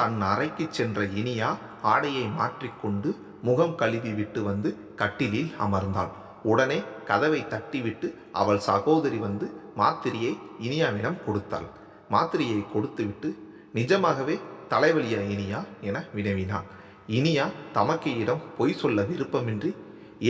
தன் அறைக்கு சென்ற இனியா ஆடையை மாற்றிக்கொண்டு முகம் கழுவி விட்டு வந்து கட்டிலில் அமர்ந்தாள். உடனே கதவை தட்டிவிட்டு அவள் சகோதரி வந்து மாத்திரையை இனியாவிடம் கொடுத்தாள். மாத்திரையை கொடுத்துவிட்டு நிஜமாகவே தலைவலியா இனியா என வினவினான் இனியா தமக்கையிடம் பொய் சொல்ல விருப்பமின்றி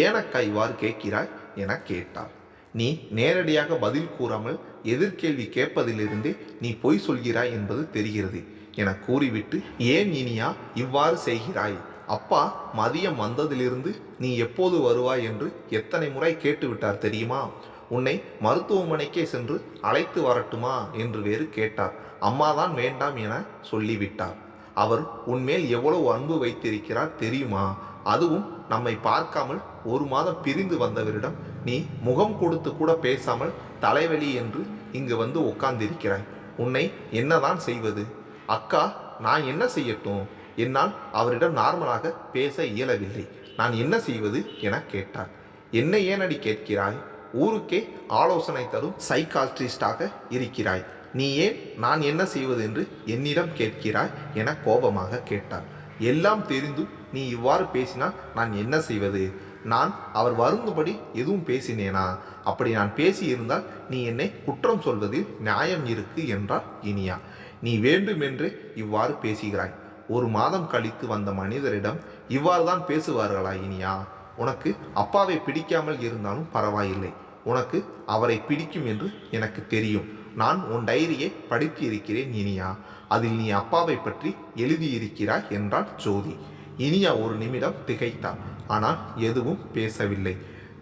ஏனக்கா இவ்வாறு கேட்கிறாய்? என கேட்டாள். நீ நேரடியாக பதில் கூறாமல் எதிர்கேள்வி கேட்பதிலிருந்தே நீ பொய் சொல்கிறாய் என்பது தெரிகிறது. என கூறிவிட்டு ஏன் இனியா இவ்வாறு செய்கிறாய்? அப்பா மதியம் வந்ததிலிருந்து நீ எப்போது வருவாய்? என்று எத்தனை முறை கேட்டுவிட்டார் தெரியுமா? உன்னை மருத்துவமனைக்கே சென்று அழைத்து வரட்டுமா? என்று வேறு கேட்டார். அம்மாதான் வேண்டாம் என சொல்லிவிட்டார். அவர் உன்மேல் எவ்வளவு அன்பு வைத்திருக்கிறார் தெரியுமா? அதுவும் நம்மை பார்க்காமல் ஒரு மாதம் பிரிந்து வந்தவரிடம் நீ முகம் கொடுத்து கூட பேசாமல் தலைவலி என்று இங்கு வந்து உட்கார்ந்திருக்கிறாய் உன்னை என்னதான் செய்வது? அக்கா நான் என்ன செய்யட்டும்? என்னால் அவரிடம் நார்மலாக பேச இயலவில்லை. நான் என்ன செய்வது என கேட்டார் என்ன ஏனடி கேட்கிறாய்? ஊருக்கே ஆலோசனை தரும் சைக்காட்ரிஸ்டாக இருக்கிறாய். நீ ஏன் நான் என்ன செய்வது என்று என்னிடம் கேட்கிறாய்? என கோபமாக கேட்டார் எல்லாம் தெரிந்தும் நீ இவ்வாறு பேசினால் நான் என்ன செய்வது? நான் அவர் வருந்தும்படி எதுவும் பேசினேனா? அப்படி நான் பேசியிருந்தால் நீ என்னை குற்றம் சொல்வதில் நியாயம் இருக்கு என்றார் இனியா. நீ வேண்டுமென்றே இவ்வாறு பேசுகிறாய். ஒரு மாதம் கழித்து வந்த மனிதரிடம் இவ்வாறு தான் பேசுவார்களா இனியா? உனக்கு அப்பாவை பிடிக்காமல் இருந்தாலும் பரவாயில்லை. உனக்கு அவரை பிடிக்கும் என்று எனக்கு தெரியும். நான் உன் டைரியை படித்து இருக்கிறேன் இனியா. அதில் நீ அப்பாவை பற்றி எழுதியிருக்கிறாய் என்றாள் ஜோதி. இனியா ஒரு நிமிடம் திகைத்தாள். ஆனால் எதுவும் பேசவில்லை.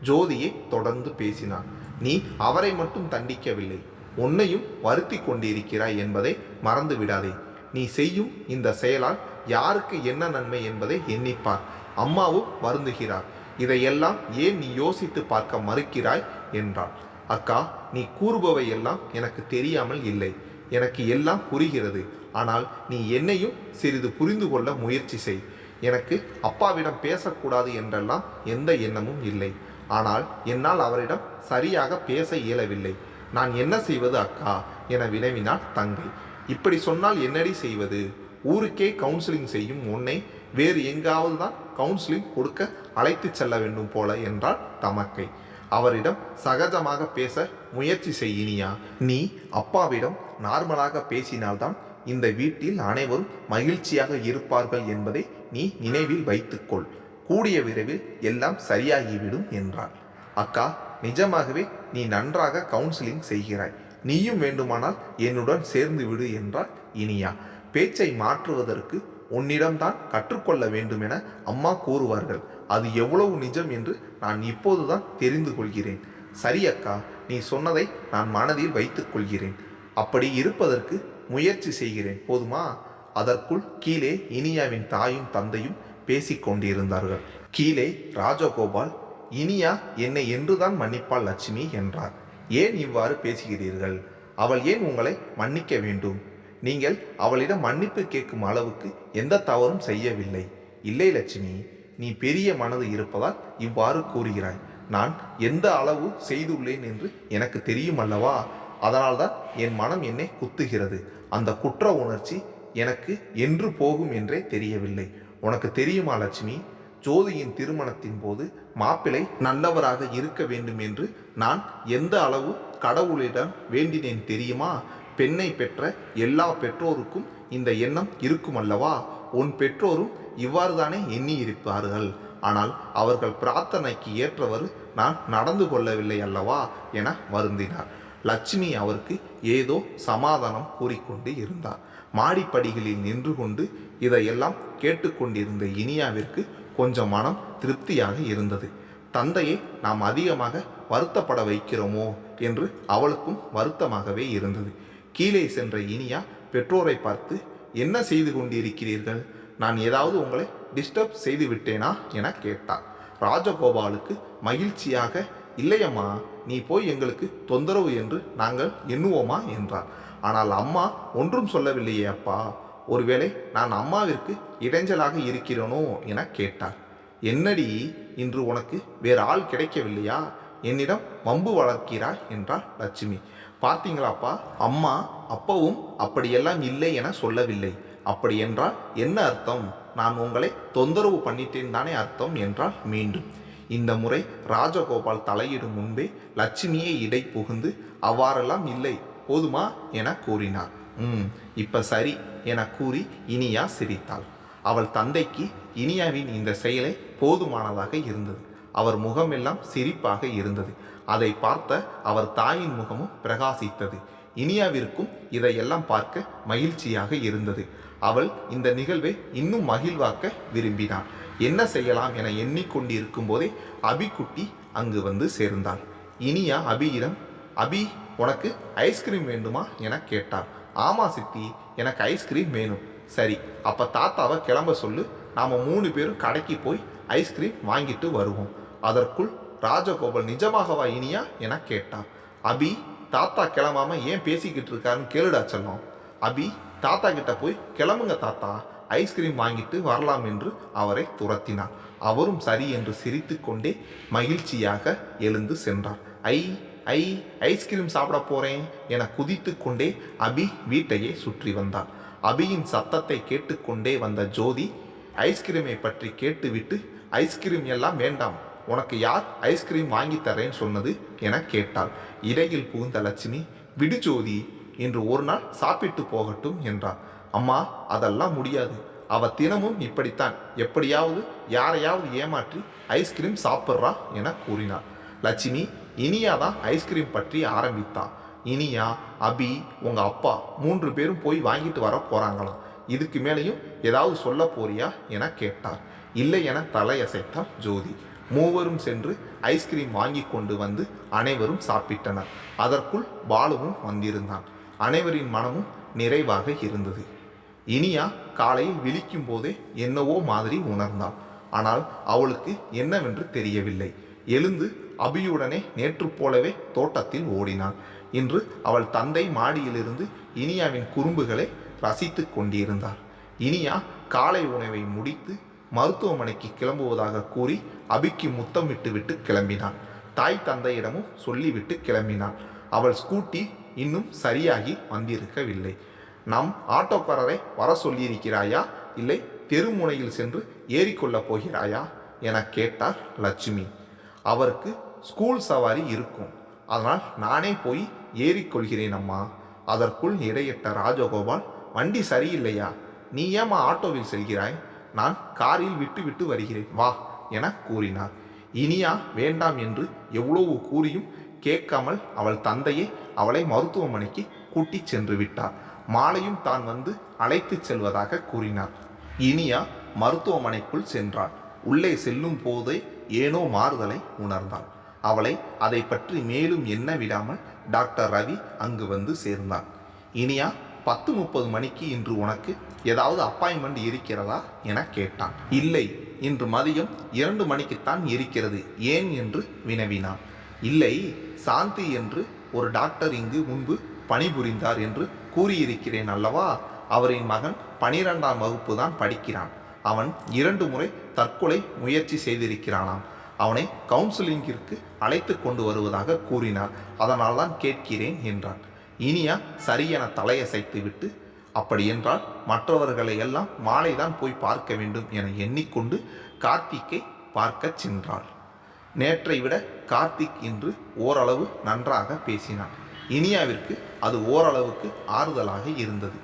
ஜோதியை தொடர்ந்து பேசினார் நீ அவரை மட்டும் தண்டிக்கவில்லை. உன்னையும் வருத்தி கொண்டிருக்கிறாய் என்பதை மறந்து விடாதே நீ செய்யும் இந்த செயலால் யாருக்கு என்ன நன்மை என்பதை எண்ணிப்பார். அம்மாவும் வருந்துகிறார். இதையெல்லாம் ஏன் நீ யோசித்து பார்க்க மறுக்கிறாய்? என்றாள். அக்கா நீ கூறுபவை எல்லாம் எனக்கு தெரியாமல் இல்லை. எனக்கு எல்லாம் புரிகிறது. ஆனால் நீ என்னையும் சிறிது புரிந்து கொள்ள முயற்சி செய். எனக்கு அப்பாவிடம் பேசக்கூடாது என்றெல்லாம் எந்த எண்ணமும் இல்லை. ஆனால் என்னால் அவரிடம் சரியாக பேச இயலவில்லை. நான் என்ன செய்வது அக்கா? என வினவினார் தங்கை. இப்படி சொன்னால் என்னடி செய்வது? ஊருக்கே கவுன்சிலிங் செய்யும் உன்னை வேறு எங்காவது தான் கவுன்சிலிங் கொடுக்க அழைத்து செல்ல வேண்டும் போல என்றாள் தமக்கை. அவரிடம் சகஜமாக பேச முயற்சி செய்யினியா நீ அப்பாவிடம் நார்மலாக பேசினால்தான் இந்த வீட்டில் அனைவரும் மகிழ்ச்சியாக இருப்பார்கள் என்பதை நீ நினைவில் வைத்துக்கொள். கூடிய விரைவில் எல்லாம் சரியாகிவிடும் என்றாள். அக்கா நிஜமாகவே நீ நன்றாக கவுன்சிலிங் செய்கிறாய். நீயும் வேண்டுமானால் என்னுடன் சேர்ந்து விடு என்றார் இனியா. பேச்சை மாற்றுவதற்கு உன்னிடம்தான் கற்றுக்கொள்ள வேண்டும் என அம்மா கூறுவார்கள். அது எவ்வளவு நிஜம் என்று நான் இப்போதுதான் தெரிந்து கொள்கிறேன். சரி அக்கா நீ சொன்னதை நான் மனதில் வைத்துக் கொள்கிறேன். அப்படி இருப்பதற்கு முயற்சி செய்கிறேன். போதுமா? அதற்குள் கீழே இனியாவின் தாயும் தந்தையும் பேசிக் கொண்டிருந்தார்கள் கீழே ராஜகோபால் இனியா என்னை என்றுதான் மன்னிப்பாள் லட்சுமி என்றார். ஏன் இவ்வாறு பேசுகிறீர்கள்? அவள் ஏன் உங்களை மன்னிக்க வேண்டும்? நீங்கள் அவளிடம் மன்னிப்பு கேட்கும் அளவுக்கு எந்த தவறும் செய்யவில்லை. இல்லை லட்சுமி நீ பெரிய மனது இருப்பதால் இவ்வாறு கூறுகிறாய். நான் எந்த அளவு செய்துள்ளேன் என்று எனக்கு தெரியும் அல்லவா? அதனால்தான் என் மனம் என்னை குத்துகிறது. அந்த குற்ற உணர்ச்சி எனக்கு என்று போகும் என்றே தெரியவில்லை. உனக்கு தெரியுமா லட்சுமி? ஜோதியின் திருமணத்தின் போது மாப்பிள்ளை நல்லவராக இருக்க வேண்டும் என்று நான் எந்த அளவு கடவுளிடம் வேண்டினேன் தெரியுமா? பெண்ணை பெற்ற எல்லா பெற்றோருக்கும் இந்த எண்ணம் இருக்கும் அல்லவா உன் பெற்றோரும் இவ்வாறு தானே எண்ணி இருப்பார்கள் ஆனால் அவர்கள் பிரார்த்தனைக்கு ஏற்றவர் நான் நடந்து கொள்ளவில்லை அல்லவா? என வருந்தினார். லட்சுமி அவருக்கு ஏதோ சமாதானம் கூறிக்கொண்டு இருந்தார். மாடிப்படிகளில் நின்று கொண்டு இதையெல்லாம் கேட்டுக்கொண்டிருந்த இனியாவிற்கு கொஞ்சம் மனம் திருப்தியாக இருந்தது. தந்தையை நாம் அதிகமாக வருத்தப்பட வைக்கிறோமோ? என்று அவளுக்கும் வருத்தமாகவே இருந்தது. கீழே சென்ற இனியா பெற்றோரை பார்த்து என்ன செய்து கொண்டிருக்கிறீர்கள்? நான் ஏதாவது உங்களை டிஸ்டர்ப் செய்து விட்டேனா? என கேட்டார் ராஜகோபாலுக்கு மகிழ்ச்சியாக இல்லையம்மா நீ போய் எங்களுக்கு தொந்தரவு என்று நாங்கள் எண்ணுவோமா? என்றார் ஆனால் அம்மா ஒன்றும் சொல்லவில்லையே அப்பா. ஒருவேளை நான் அம்மாவிற்கு இடைஞ்சலாக இருக்கிறேனோ என கேட்டார். என்னடி இன்று உனக்கு வேறு ஆள் கிடைக்கவில்லையா? என்னிடம் வம்பு வளர்க்கிறாய் என்றார் லட்சுமி. பார்த்தீங்களாப்பா அம்மா அப்பவும் அப்படியெல்லாம் இல்லை என சொல்லவில்லை. அப்படி என்றால் என்ன அர்த்தம்? நான் உங்களை தொந்தரவு பண்ணிட்டேன் தானே அர்த்தம் என்றால் மீண்டும். இந்த முறை ராஜகோபால் தலையிடும் முன்பே லட்சுமியே இடை புகுந்து அவ்வாறெல்லாம் இல்லை போதுமா? என கூறினார். இப்ப சரி என கூறி இனியா சிரித்தாள். அவள் தந்தைக்கு இனியாவின் இந்த செயலே போதுமானதாக இருந்தது. அவர் முகமெல்லாம் சிரிப்பாக இருந்தது. அதை பார்த்த அவர் தாயின் முகமும் பிரகாசித்தது. இனியாவிற்கும் இதையெல்லாம் பார்க்க மகிழ்ச்சியாக இருந்தது. அவள் இந்த நிகழ்வை இன்னும் மகிழ்வாக்க விரும்பினாள். என்ன செய்யலாம் என எண்ணிக்கொண்டிருக்கும் போதே அபிக்குட்டி அங்கு வந்து சேர்ந்தாள். இனியா அபியிடம் அபி உனக்கு ஐஸ்கிரீம் வேண்டுமா? என கேட்டாள். ஆமாம் சித்தி எனக்கு ஐஸ்கிரீம் வேணும். சரி அப்போ தாத்தாவை கிளம்ப சொல்லு. நாம் மூணு பேரும் கடைக்கு போய் ஐஸ்கிரீம் வாங்கிட்டு வருவோம். அதற்குள் ராஜகோபால் நிஜமாகவா இனியா என கேட்டான் அபி தாத்தா கிளம்பாமல் ஏன் பேசிக்கிட்டு இருக்காருன்னு கேளுடா செல்லம். அபி தாத்தா கிட்ட போய் கிளம்புங்க தாத்தா. ஐஸ்கிரீம் வாங்கிட்டு வரலாம் என்று அவரை துரத்தினார். அவரும் சரி என்று சிரித்து கொண்டே மகிழ்ச்சியாக எழுந்து சென்றார். ஐ ஐ ஐஸ்கிரீம் சாப்பிட போகிறேன் என குதித்து கொண்டே அபி வீட்டையே சுற்றி வந்தாள் அபியின் சத்தத்தை கேட்டுக்கொண்டே வந்த ஜோதி ஐஸ்கிரீமை பற்றி கேட்டுவிட்டு ஐஸ்கிரீம் எல்லாம் வேண்டாம். உனக்கு யார் ஐஸ்கிரீம் வாங்கி தரேன்னு சொன்னது? என கேட்டாள். இடையில் புகுந்த லட்சுமி விடு ஜோதி இன்று ஒரு நாள் சாப்பிட்டு போகட்டும் என்றார் அம்மா அதெல்லாம் முடியாது. அவ தினமும் இப்படித்தான். எப்படியாவது யாரையாவது ஏமாற்றி ஐஸ்கிரீம் சாப்பிட்றா என கூறினார் லட்சுமி இனியா தான் ஐஸ்கிரீம் பற்றி ஆரம்பித்தான் இனியா அபி உங்கள் அப்பா மூன்று பேரும் போய் வாங்கிட்டு வர போகிறாங்களாம் இதுக்கு மேலேயும் ஏதாவது சொல்ல போறியா என கேட்டார். இல்லை என தலையசைத்தார் ஜோதி. மூவரும் சென்று ஐஸ்கிரீம் வாங்கி கொண்டு வந்து அனைவரும் சாப்பிட்டனர். அதற்குள் பாலுவும் வந்திருந்தான். அனைவரின் மனமும் நிறைவாக இருந்தது. இனியா காலையில் விழிக்கும் போதே என்னவோ மாதிரி உணர்ந்தாள் ஆனால் அவளுக்கு என்னவென்று தெரியவில்லை. எழுந்து அபியுடனே நேற்று போலவே தோட்டத்தில் ஓடினாள் இன்று அவள் தந்தை மாடியிலிருந்து இனியாவின் குறும்புகளை ரசித்து கொண்டிருந்தார். இனியா காலை உணவை முடித்து மருத்துவமனைக்கு கிளம்புவதாக கூறி அபிக்கு முத்தமிட்டு விட்டு கிளம்பினான். தாய் தந்தையிடமும் சொல்லிவிட்டு கிளம்பினான் அவள் ஸ்கூட்டி இன்னும் சரியாகி வந்திருக்கவில்லை. நம் ஆட்டோக்காரரை வர சொல்லியிருக்கிறாயா? இல்லை தெருமுனையில் சென்று ஏறிக்கொள்ளப் போகிறாயா? என கேட்டார் லட்சுமி. அவருக்கு ஸ்கூல் சவாரி இருக்கும். அதனால் நானே போய் ஏறிக்கொள்கிறேன் அம்மா. அதற்குள் இடையிட்ட ராஜகோபால் வண்டி சரியில்லையா? நீ ஏமா ஆட்டோவில் செல்கிறாய்? நான் காரில் விட்டு விட்டு வருகிறேன். வா என கூறினார். இனியா வேண்டாம் என்று எவ்வளவு கூறியும் கேட்காமல் அவள் தந்தையே அவளை மருத்துவமனைக்கு கூட்டிச் சென்று விட்டார். மாலையும் தான் வந்து அழைத்துச் செல்வதாக கூறினார். இனியா மருத்துவமனைக்குள் சென்றாள். உள்ளே செல்லும் போதே ஏனோ மாறுதலை உணர்ந்தாள். அவளை அதை பற்றி மேலும் எண்ண விடாமல் டாக்டர் ரவி அங்கு வந்து சேர்ந்தான். இனியா பத்து முப்பது மணிக்கு இன்று உனக்கு ஏதாவது அப்பாயின்மெண்ட் இருக்கிறதா என கேட்டான். இல்லை இன்று மதியம் இரண்டு மணிக்குத்தான் இருக்கிறது ஏன் என்று வினவினான். இல்லை சாந்தி என்று ஒரு டாக்டர் இங்கு முன்பு பணிபுரிந்தார் என்று கூறியிருக்கிறேன் அல்லவா? அவரின் மகன் பனிரெண்டாம் வகுப்பு தான் படிக்கிறான். அவன் இரண்டு முறை தற்கொலை முயற்சி செய்திருக்கிறானாம். அவனை கவுன்சிலிங்கிற்கு அழைத்து கொண்டு வருவதாக கூறினார். அதனால் தான் கேட்கிறேன் என்றான். இனியா சரியென தலையசைத்து விட்டு அப்படியென்றால் மற்றவர்களை எல்லாம் மாலைதான் போய் பார்க்க வேண்டும் என எண்ணிக்கொண்டு கார்த்திக்கை பார்க்கச் சென்றாள். நேற்றை விட கார்த்திக் இன்று ஓரளவு நன்றாக பேசினான். இனியாவிற்கு அது ஓரளவுக்கு ஆறுதலாக இருந்தது.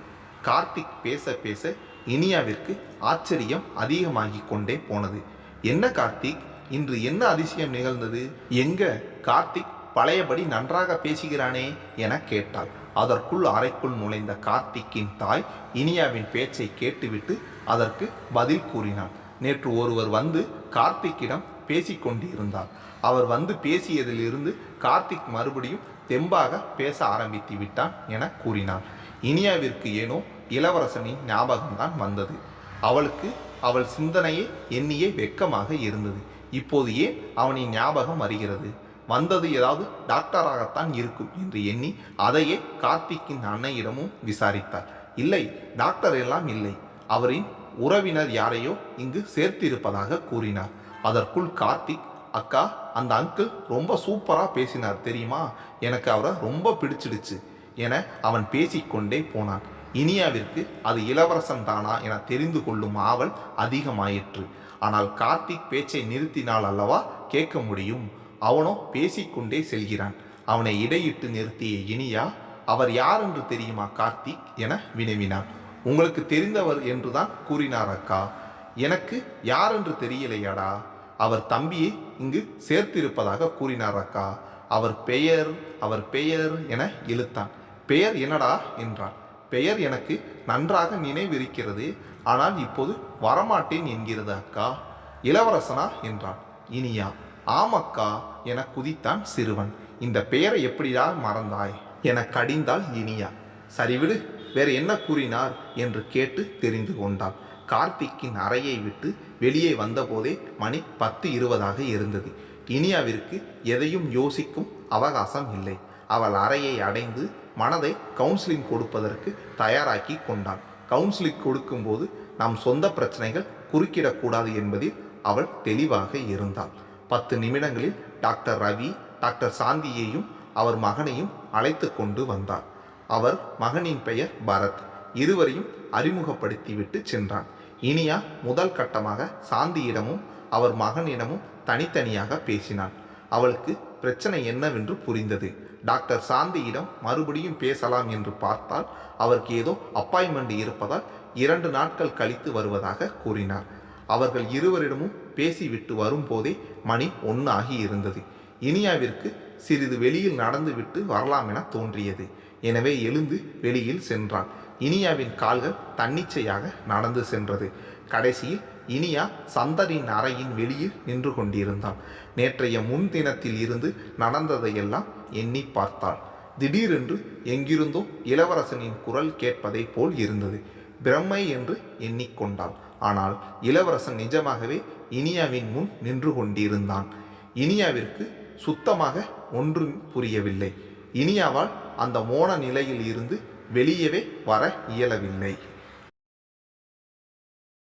கார்த்திக் பேச பேச இனியாவிற்கு ஆச்சரியம் அதிகமாகிக் கொண்டே போனது. என்ன கார்த்திக்? இன்று என்ன அதிசயம் நிகழ்ந்தது? எங்க? கார்த்திக் பழையபடி நன்றாக பேசுகிறானே என கேட்டாள். அதற்குள் அறைக்குள் நுழைந்த கார்த்திக்கின் தாய் இனியாவின் பேச்சை கேட்டுவிட்டு அதற்கு பதில் கூறினாள். நேற்று ஒருவர் வந்து கார்த்திக்கிடம் பேசிக்கொண்டிருந்தார் அவர் வந்து பேசியதிலிருந்து கார்த்திக் மறுபடியும் தெம்பாக பேச ஆரம்பித்து விட்டான் என கூறினார். இனியாவிற்கு ஏனோ இளவரசனின் ஞாபகம்தான் வந்தது. அவளுக்கு அவள் சிந்தனையே எண்ணியே வெக்கமாக இருந்தது. இப்போது ஏன் அவனின் ஞாபகம் வருகிறது. வந்தது ஏதாவது டாக்டராகத்தான் இருக்கும் என்று எண்ணி அதையே கார்த்திக்கின் அன்னையிடமும் விசாரித்தார் இல்லை டாக்டர் எல்லாம் இல்லை. அவரின் உறவினர் யாரையோ இங்கு சேர்த்திருப்பதாக கூறினார். அதற்குள் கார்த்திக் அக்கா அந்த அங்கிள் ரொம்ப சூப்பராக பேசினார் தெரியுமா? எனக்கு அவரை ரொம்ப பிடிச்சிடுச்சு என அவன் பேசிக்கொண்டே போனான். இனியாவிற்கு அது இளவரசன் தானா என தெரிந்து கொள்ளும் ஆவல் அதிகமாயிற்று. ஆனால் கார்த்திக் பேச்சை நிறுத்தினால் அல்லவா கேட்க முடியும். அவனோ பேசிக்கொண்டே செல்கிறான். அவனை இடையிட்டு நிறுத்திய இனியா அவர் யார் என்று தெரியுமா கார்த்திக்? என வினவினான். உங்களுக்கு தெரிந்தவர் என்றுதான் கூறினார் அக்கா. எனக்கு யார் என்று தெரியலையாடா. அவர் தம்பியை இங்கு சேர்த்திருப்பதாக கூறினார் அக்கா. அவர் பெயர் அவர் பெயர் என இழுத்தான். பெயர் என்னடா? என்றான். பெயர் எனக்கு நன்றாக நினைவிருக்கிறது. ஆனால் இப்போது வரமாட்டேன் என்கிறது அக்கா. இளவரசனா என்றான். இனியா ஆமக்கா என குதித்தான் சிறுவன். இந்த பெயரை எப்படியா மறந்தாய்? என கடிந்தாள் இனியா. சரிவிடு வேறு என்ன கூறினார் என்று கேட்டு தெரிந்து கொண்டாள். கார்த்திக்கின் அறையை விட்டு வெளியே வந்தபோதே மணி பத்து இருபதாக இருந்தது. இனியாவிற்கு எதையும் யோசிக்கும் அவகாசம் இல்லை. அவள் அறையை அடைந்து மனதை கவுன்சிலிங் கொடுப்பதற்கு தயாராக்கி கொண்டான். கவுன்சிலிங் கொடுக்கும்போது நம் சொந்த பிரச்சனைகள் குறுக்கிடக்கூடாது என்பதில் அவள் தெளிவாக இருந்தாள். பத்து நிமிடங்களில் டாக்டர் ரவி டாக்டர் சாந்தியையும் அவர் மகனையும் அழைத்து கொண்டு வந்தார். அவர் மகனின் பெயர் பரத். இருவரையும் அறிமுகப்படுத்திவிட்டு சென்றான். இனியா முதல் கட்டமாக சாந்தியிடமும் அவர் மகனிடமும் தனித்தனியாக பேசினான் அவளுக்கு பிரச்சனை என்னவென்று புரிந்தது. டாக்டர் சாந்தியிடம் மறுபடியும் பேசலாம் என்று பார்த்தால் அவருக்கு ஏதோ அப்பாயின்மெண்ட் இருப்பதால் இரண்டு நாட்கள் கழித்து வருவதாக கூறினார். அவர்கள் இருவரிடமும் பேசிவிட்டு வரும்போதே மணி ஒன்னாகி இருந்தது. இனியாவிற்கு சிறிது வெளியில் நடந்துவிட்டு வரலாம் என தோன்றியது. எனவே எழுந்து வெளியில் சென்றான். இனியாவின் கால்கள் தன்னிச்சையாக நடந்து சென்றது. கடைசியில் இனியா சந்தரின் அறையின் வெளியில் நின்று கொண்டிருந்தான். நேற்றைய முன்தினத்தில் இருந்து நடந்ததையெல்லாம் எண்ணி பார்த்தாள். திடீரென்று எங்கிருந்தோ இளவரசனின் குரல் கேட்பதைப் போல் இருந்தது. பிரம்மை என்று எண்ணிக்கொண்டாள். ஆனால் இளவரசன் நிஜமாகவே இனியாவின் முன் நின்று கொண்டிருந்தான். இனியாவிற்கு சுத்தமாக ஒன்றும் புரியவில்லை. இனியாவால் அந்த மோன நிலையில் இருந்து வெளியவே வர இயலவில்லை.